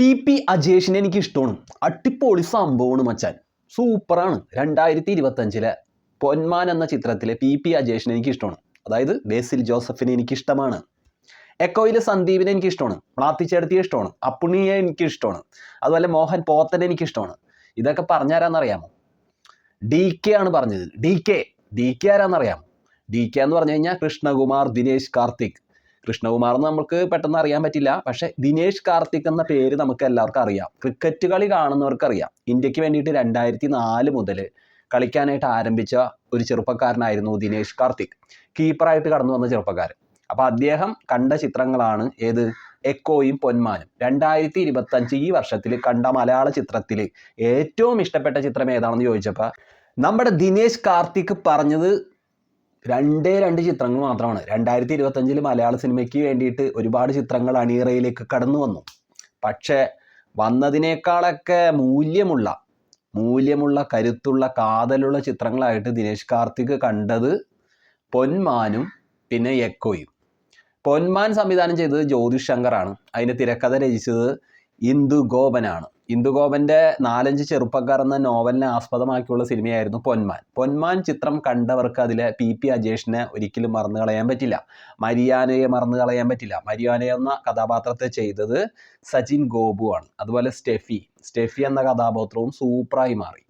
P P അജേഷിനെ എനിക്ക് ഇഷ്ടമാണ് അട്ടിപ്പൊളി സംഭവമാണ് മച്ചാൻ. സൂപ്പറാണ്. രണ്ടായിരത്തി ഇരുപത്തഞ്ചിലെ പൊന്മാൻ എന്ന ചിത്രത്തിലെ പി പി അജേഷിനെ എനിക്ക് ഇഷ്ടമാണ് അതായത് ബേസിൽ ജോസഫിനെ എനിക്ക് ഇഷ്ടമാണ് എക്കോയിലെ സന്ദീപിനെ എനിക്ക് ഇഷ്ടമാണ് പ്രാർത്ഥിച്ചെടുത്തിയെ ഇഷ്ടമാണ്. അപ്പുണിയെ എനിക്ക് ഇഷ്ടമാണ് അതുപോലെ മോഹൻ പോത്തനെ എനിക്ക് ഇഷ്ടമാണ് ഇതൊക്കെ പറഞ്ഞാരാന്നറിയാമോ? ഡി കെ ആണ് പറഞ്ഞത്. D K. ഡി കെ ആരാന്നറിയാമോ? ഡി കെ എന്ന് പറഞ്ഞു കഴിഞ്ഞാൽ കൃഷ്ണകുമാർ ദിനേശ് കാർത്തിക്. കൃഷ്ണകുമാർ എന്ന് നമുക്ക് പെട്ടെന്ന് അറിയാൻ പറ്റില്ല. പക്ഷെ ദിനേശ് കാർത്തിക് എന്ന പേര് നമുക്ക് എല്ലാവർക്കും അറിയാം. ക്രിക്കറ്റ് കളി കാണുന്നവർക്ക് അറിയാം. ഇന്ത്യയ്ക്ക് വേണ്ടിയിട്ട് രണ്ടായിരത്തി നാല് മുതൽ കളിക്കാനായിട്ട് ആരംഭിച്ച ഒരു ചെറുപ്പക്കാരനായിരുന്നു ദിനേശ് കാർത്തിക്. കീപ്പറായിട്ട് കടന്നു വന്ന ചെറുപ്പക്കാരൻ. അപ്പോൾ അദ്ദേഹം കണ്ട ചിത്രങ്ങളാണ് ഏത്? എക്കോയും പൊന്മാനും. രണ്ടായിരത്തി ഇരുപത്തഞ്ച് ഈ വർഷത്തിൽ കണ്ട മലയാള ചിത്രത്തിൽ ഏറ്റവും ഇഷ്ടപ്പെട്ട ചിത്രം ഏതാണെന്ന് ചോദിച്ചപ്പോൾ നമ്മുടെ ദിനേശ് കാർത്തിക് പറഞ്ഞത് രണ്ടേ രണ്ട് ചിത്രങ്ങൾ മാത്രമാണ്. രണ്ടായിരത്തി ഇരുപത്തഞ്ചിൽ മലയാള സിനിമയ്ക്ക് വേണ്ടിയിട്ട് ഒരുപാട് ചിത്രങ്ങൾ അണിയറയിലേക്ക് കടന്നു വന്നു. പക്ഷേ വന്നതിനേക്കാളൊക്കെ മൂല്യമുള്ള മൂല്യമുള്ള കരുത്തുള്ള കാതലുള്ള ചിത്രങ്ങളായിട്ട് ദിനേശ് കാർത്തിക് കണ്ടത് പൊന്മാനും പിന്നെ എക്കോയും പൊന്മാൻ സംവിധാനം ചെയ്തത് ജ്യോതിഷ് ശങ്കറാണ്. അതിന്റെ തിരക്കഥ രചിച്ചത് ഇന്ദു ഗോപനാണ് ഇന്ദു ഗോപന്റെ നാലഞ്ച് ചെറുപ്പക്കാർ എന്ന നോവലിനെ ആസ്പദമാക്കിയുള്ള സിനിമയായിരുന്നു പൊന്മാൻ. പൊന്മാൻ ചിത്രം കണ്ടവർക്ക് അതിലെ പി പി അജേഷിനെ ഒരിക്കലും മറന്നു കളയാൻ പറ്റില്ല. മരിയാനയെ മറന്നു കളയാൻ പറ്റില്ല. മരിയാന എന്ന കഥാപാത്രത്തെ ചെയ്തത് സച്ചിൻ ഗോപു ആണ്. അതുപോലെ സ്റ്റെഫി. സ്റ്റെഫി എന്ന കഥാപാത്രവും സൂപ്പറായി മാറി.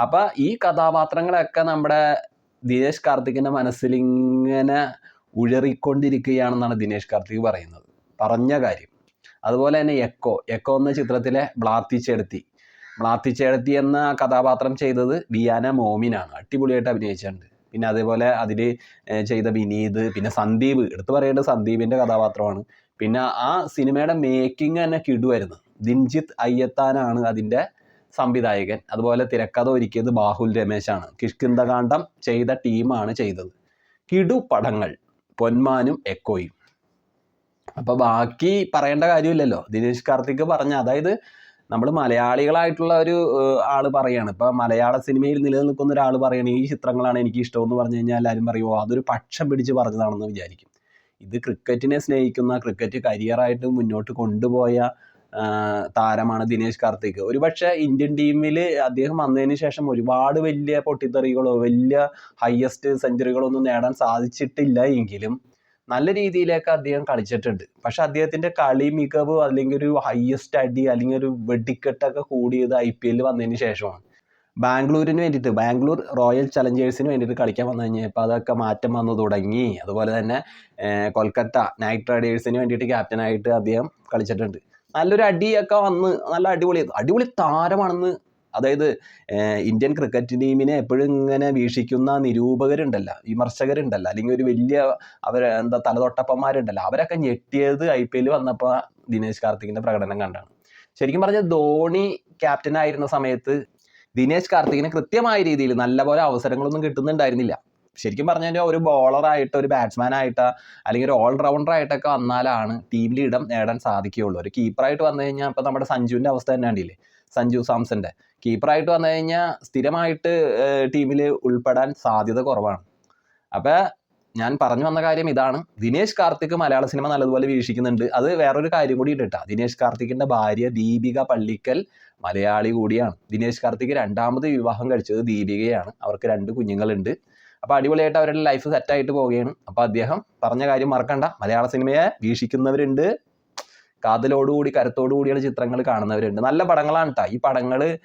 അപ്പോൾ ഈ കഥാപാത്രങ്ങളൊക്കെ നമ്മുടെ ദിനേശ് കാർത്തിക്കിന്റെ മനസ്സിലിങ്ങനെ ഉഴറിക്കൊണ്ടിരിക്കുകയാണെന്നാണ് ദിനേശ് കാർത്തിക് പറയുന്നത്. പറഞ്ഞ കാര്യം. അതുപോലെ തന്നെ എക്കോ എക്കോ എന്ന ചിത്രത്തിലെ ബ്ലാത്തിച്ചെടുത്തി ബ്ലാത്തിച്ചെടുത്തി എന്ന കഥാപാത്രം ചെയ്തത് ബിയാന മോമിനാണ് അടിപൊളിയായിട്ട് അഭിനയിച്ചിട്ടുണ്ട്. പിന്നെ അതേപോലെ അതിൽ ചെയ്ത വിനീത് പിന്നെ സന്ദീപ്. എടുത്തു പറയേണ്ടത് സന്ദീപിന്റെ കഥാപാത്രമാണ്. പിന്നെ ആ സിനിമയുടെ മേക്കിംഗ് തന്നെ കിടുവായിരുന്നു. ദിൻജിത്ത് അയ്യത്താനാണ് അതിന്റെ സംവിധായകൻ. അതുപോലെ തിരക്കഥ ഒരുക്കിയത് ബാഹുൽ രമേശാണ്. കിഷ്കിന്തകാന്ഡം ചെയ്ത ടീമാണ് ചെയ്തത്. കിടു പടങ്ങൾ. പൊന്മാനും എക്കോയും അപ്പോൾ ബാക്കി പറയേണ്ട കാര്യമില്ലല്ലോ. ദിനേശ് കാർത്തിക് പറഞ്ഞ അതായത് നമ്മൾ മലയാളികളായിട്ടുള്ള ഒരു ആൾ പറയാണ്. ഇപ്പൊ മലയാള സിനിമയിൽ നിലനിൽക്കുന്ന ഒരാൾ പറയണ ഈ ചിത്രങ്ങളാണ് എനിക്ക് ഇഷ്ടം എന്ന് പറഞ്ഞു കഴിഞ്ഞാൽ എല്ലാവരും പറയുമോ അതൊരു പക്ഷം പിടിച്ച് പറഞ്ഞതാണെന്ന് വിചാരിക്കും. ഇത് ക്രിക്കറ്റിനെ സ്നേഹിക്കുന്ന ക്രിക്കറ്റ് കരിയറായിട്ട് മുന്നോട്ട് കൊണ്ടുപോയ താരമാണ് ദിനേശ് കാർത്തിക്. ഒരുപക്ഷെ ഇന്ത്യൻ ടീമിൽ അദ്ദേഹം വന്നതിന് ശേഷം ഒരുപാട് വലിയ പൊട്ടിത്തെറികളോ വലിയ ഹയസ്റ്റ് സെഞ്ചുറികളോ ഒന്നും നേടാൻ സാധിച്ചിട്ടില്ല എങ്കിലും നല്ല രീതിയിലേക്ക് അദ്ദേഹം കളിച്ചിട്ടുണ്ട്. പക്ഷെ അദ്ദേഹത്തിന്റെ കളി മികവ് അല്ലെങ്കിൽ ഒരു ഹയസ്റ്റ് അടി അല്ലെങ്കിൽ ഒരു വെടിക്കെട്ടൊക്കെ കൂടിയത് ഐ പി എല്ലിൽ വന്നതിന് ശേഷമാണ്. ബാംഗ്ലൂരിന് വേണ്ടിയിട്ട് ബാംഗ്ലൂർ റോയൽ ചലഞ്ചേഴ്സിന് വേണ്ടിയിട്ട് കളിക്കാൻ വന്നു കഴിഞ്ഞപ്പോൾ അതൊക്കെ മാറ്റം വന്നു തുടങ്ങി. അതുപോലെ തന്നെ കൊൽക്കത്ത നൈറ്റ് റൈഡേഴ്സിന് വേണ്ടിയിട്ട് ക്യാപ്റ്റനായിട്ട് അദ്ദേഹം കളിച്ചിട്ടുണ്ട്. നല്ലൊരു അടിയൊക്കെ വന്ന് നല്ല അടിപൊളി അടിപൊളി താരമാണെന്ന് അതായത് ഇന്ത്യൻ ക്രിക്കറ്റ് ടീമിനെ എപ്പോഴും ഇങ്ങനെ വീക്ഷിക്കുന്ന നിരൂപകരുണ്ടല്ലോ വിമർശകരുണ്ടല്ലോ അല്ലെങ്കിൽ ഒരു വലിയ അവർ എന്താ തലതൊട്ടപ്പന്മാരുണ്ടല്ലോ അവരൊക്കെ ഞെട്ടിയത് ഐ പി എൽ വന്നപ്പോൾ ദിനേശ് കാർത്തികിന്റെ പ്രകടനം കണ്ടാണ്. ശരിക്കും പറഞ്ഞാൽ ധോണി ക്യാപ്റ്റൻ ആയിരുന്ന സമയത്ത് ദിനേശ് കാർത്തികിന് കൃത്യമായ രീതിയിൽ നല്ലപോലെ അവസരങ്ങളൊന്നും കിട്ടുന്നുണ്ടായിരുന്നില്ല. ശരിക്കും പറഞ്ഞാൽ ഒരു ബോളറായിട്ട് ഒരു ബാറ്റ്സ്മാൻ ആയിട്ടോ അല്ലെങ്കിൽ ഒരു ഓൾറൗണ്ടർ ആയിട്ടൊക്കെ വന്നാലാണ് ടീമിൽ ഇടം നേടാൻ സാധിക്കുകയുള്ളൂ. ഒരു കീപ്പറായിട്ട് വന്നു കഴിഞ്ഞാൽ ഇപ്പോൾ നമ്മുടെ സഞ്ജുവിന്റെ അവസ്ഥ തന്നെ കണ്ടില്ലേ സഞ്ജു സാംസന്റെ. കീപ്പറായിട്ട് വന്നു കഴിഞ്ഞാൽ സ്ഥിരമായിട്ട് ടീമിൽ ഉൾപ്പെടാൻ സാധ്യത കുറവാണ്. അപ്പോൾ ഞാൻ പറഞ്ഞു വന്ന കാര്യം ഇതാണ്. ദിനേശ് കാർത്തിക് മലയാള സിനിമ നല്ലതുപോലെ വീക്ഷിക്കുന്നുണ്ട്. അത് വേറൊരു കാര്യം കൂടി ഇട്ടാ ദിനേശ് കാർത്തിക്കിന്റെ ഭാര്യ ദീപിക പള്ളിക്കൽ മലയാളി കൂടിയാണ്. ദിനേശ് കാർത്തിക് രണ്ടാമത് വിവാഹം കഴിച്ചത് ദീപികയാണ്. അവർക്ക് രണ്ട് കുഞ്ഞുങ്ങളുണ്ട്. അപ്പോൾ അടിപൊളിയായിട്ട് അവരുടെ ലൈഫ് സെറ്റായിട്ട് പോവുകയാണ്. അപ്പോൾ അദ്ദേഹം പറഞ്ഞ കാര്യം മറക്കണ്ട. മലയാള സിനിമയെ വീക്ഷിക്കുന്നവരുണ്ട്. കാതലോടുകൂടി കരുത്തോടുകൂടിയുള്ള ചിത്രങ്ങൾ കാണുന്നവരുണ്ട്. നല്ല പടങ്ങളാണ് കേട്ടോ ഈ പടങ്ങൾ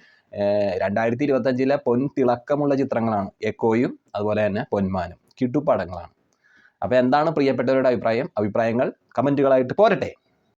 രണ്ടായിരത്തി ഇരുപത്തഞ്ചിലെ പൊൻ തിളക്കമുള്ള ചിത്രങ്ങളാണ് എക്കോയും അതുപോലെ തന്നെ പൊന്മാനും. കിട്ടു പടങ്ങളാണ്. അപ്പോൾ എന്താണ് പ്രിയപ്പെട്ടവരുടെ അഭിപ്രായം? അഭിപ്രായങ്ങൾ കമന്റുകളായിട്ട് പോരട്ടെ.